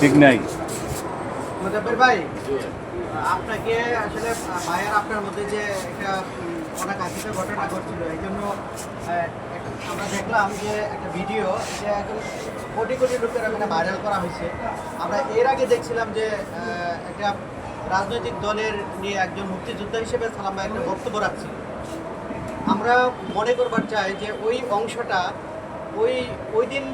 ঠিক নাই। মুজাফের ভাই আপনাকে আসলে ভাইয়ার আপনার মধ্যে যে একটা উম, অনাকাঙ্ক্ষিত ঘটনা ঘটছিল এই জন্য আমরা দেখলাম যে একটা ভিডিও একজন কোটি কোটি লোকের মানে ভাইরাল করা হয়েছে। আমরা এর আগে দেখছিলাম যে একটা রাজনৈতিক দলের নিয়ে একজন মুক্তিযোদ্ধা হিসেবে সালাম ভাই একটা বক্তব্য রাখছিল। আমরা মনে করবার চাই যে ওই অংশটা ওই ওই দিন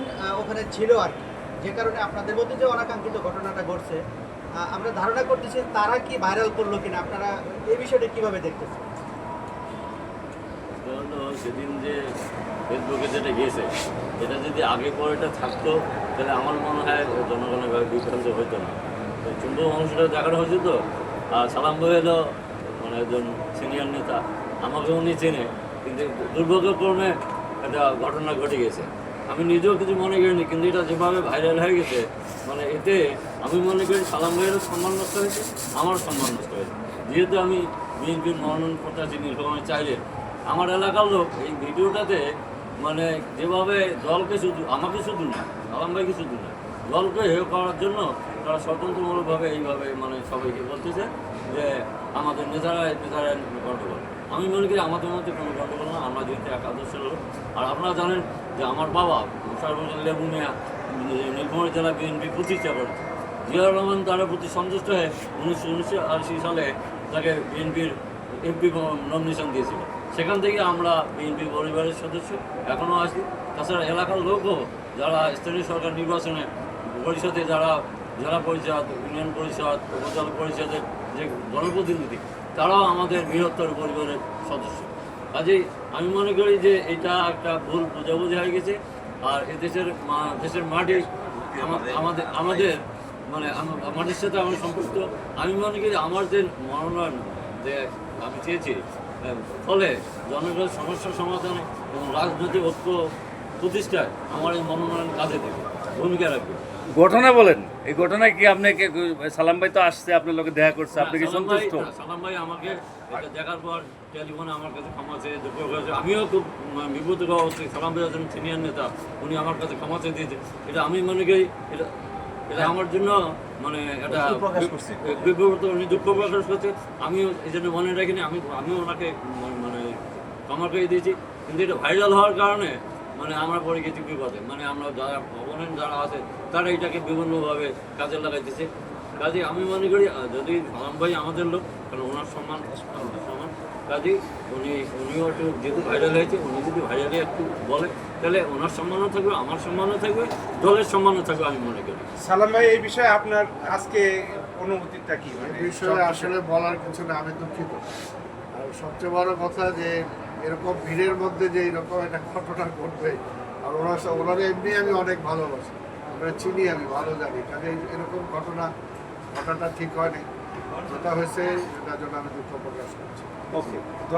ওখানে ছিল আর কি। যে কারণে আপনাদের মধ্যে যে অনাকাঙ্ক্ষিত ঘটনাটা ঘটছে আমরা ধারণা করতেছি তারা কি ভাইরাল করল কিনা, আপনারা এই বিষয়টা কীভাবে দেখতেছেন? সেদিন যে ফেসবুকে যেটা গিয়েছে, এটা যদি আগে পরেটা থাকতো, তাহলে আমার মনে হয় জনগণের ভাবে বিভ্রান্ত হইতো না। তো চুম্বক অংশটা দেখানো হয়েছে তো? আর সালাম ভাই মানে একজন সিনিয়র নেতা। আমাকে উনি চেনে, কিন্তু দুর্ভাগ্যক্রমে একটা ঘটনা ঘটে গেছে। আমি নিজেও কিছু মনে করিনি, কিন্তু এটা যেভাবে ভাইরাল হয়ে গেছে মানে এতে আমি মনে করি সালাম ভাইয়েরও সম্মান নষ্ট হয়েছে আমার সম্মান নষ্ট হয়েছে। যেহেতু আমি বিএনপির মনোনয়ন প্রত্যাশী নির্বাচনে চাইলে, আমার এলাকার লোক এই ভিডিওটাতে মানে যেভাবে দলকে শুধু, আমাকে শুধু না আলম ভাইকে শুধু না, দলকে হেয় করার জন্য তারা স্বতন্ত্রমূলকভাবে এইভাবে মানে সবাইকে বলতেছে যে আমাদের নেতারা নেতারা গণ্ডগোল আমি মনে করি আমাদের মধ্যে কোনো গণ্ডগোল না, আমরা যেহেতু এক আদর্শের লোক আর আপনারা জানেন যে আমার বাবা সর্বজন লেবু মিয়া নীলফামারী জেলা বিএনপি প্রতিষ্ঠা করেছে জিয়াউর রহমান তার প্রতি সন্তুষ্ট হয়ে উনিশশো উনিশশো আশি সালে তাকে বিএনপির এমপি নমিনেশন দিয়েছিল। সেখান থেকে আমরা বিএনপি পরিবারের সদস্য এখনও আছি। তাছাড়া এলাকার লোকও যারা স্থানীয় সরকার নির্বাচনে পরিষদে যারা জেলা পরিষদ, ইউনিয়ন পরিষদ, উপজেলা পরিষদের যে জনপ্রতিনিধি, তারাও আমাদের বৃহত্তর পরিবারের সদস্য। কাজেই আমি মনে করি যে এটা একটা ভুল বোঝাবুঝি হয়ে গেছে। আর এ দেশের মাটি আমাদের আমাদের মানে মাটির সাথে আমার সম্পৃক্ত। আমি মনে করি আমার যে মনোনয়ন যে আমি চেয়েছি ফলে জনগণের সমস্যার সমাধানে এবং রাজনৈতিক ঐক্য প্রতিষ্ঠায় আমার এই মনোনয়ন কাজে দেবে। ভূমিকা রাখবে। ঘটনা বলেন। এই ঘটনায় কি আপনাকে সালাম ভাই তো আসছে আপনার লোকে দেখা করছে আপনি কি সন্তুষ্ট? সালাম ভাই আমাকে দেখার পর টেলিফোনে আমার কাছে ক্ষমা চেয়ে আমিও খুব বিব্রত সালাম ভাই একজন সিনিয়র নেতা উনি আমার কাছে ক্ষমা চেয়ে দিয়েছে। এটা আমি মনে করি এটা এটা আমার জন্য মানে এটা বিব্রত উনি দুঃখ প্রকাশ করছে। আমিও এই জন্য মনে রাখিনি আমি আমিও ওনাকে মানে ক্ষমা করে দিয়েছি। কিন্তু এটা ভাইরাল হওয়ার কারণে মানে আমরা পড়ে গেছি বিপদে মানে আমরা যারা অপোনেন্ট যারা আছে তারা এটাকে বিভিন্নভাবে কাজে লাগাইতেছে কাজে আমি মনে করি যদি সালাম ভাই আমাদের লোক কারণ ওনার সম্মান সম্মান। কাজে উনি উনিও একটু যেহেতু ভাইরাল হয়েছে উনি যদি ভাইরালে একটু বলে তাহলে ওনার সম্মানও থাকবে আমার সম্মানও থাকবে দলের সম্মানও থাকবে আমি মনে করি। সালাম ভাই এই বিষয়ে আপনার আজকে অনুভূতিটা কি? মানে এই বিষয়ে আসলে বলার কিছু না আমি দুঃখিত। আর সবচেয়ে বড় কথা যে এরকম ভিড়ের মধ্যে যে এরকম একটা ঘটনা ঘটবে আর ওনার ওনারা এমনি আমি অনেক ভালোবাসি। আমরা চিনি, আমি ভালো জানি। কাজে এরকম ঘটনা, ঘটনাটা ঠিক হয়নি। যেটা হয়েছে, সেটার জন্য আমি দুঃখ প্রকাশ করছি। ওকে।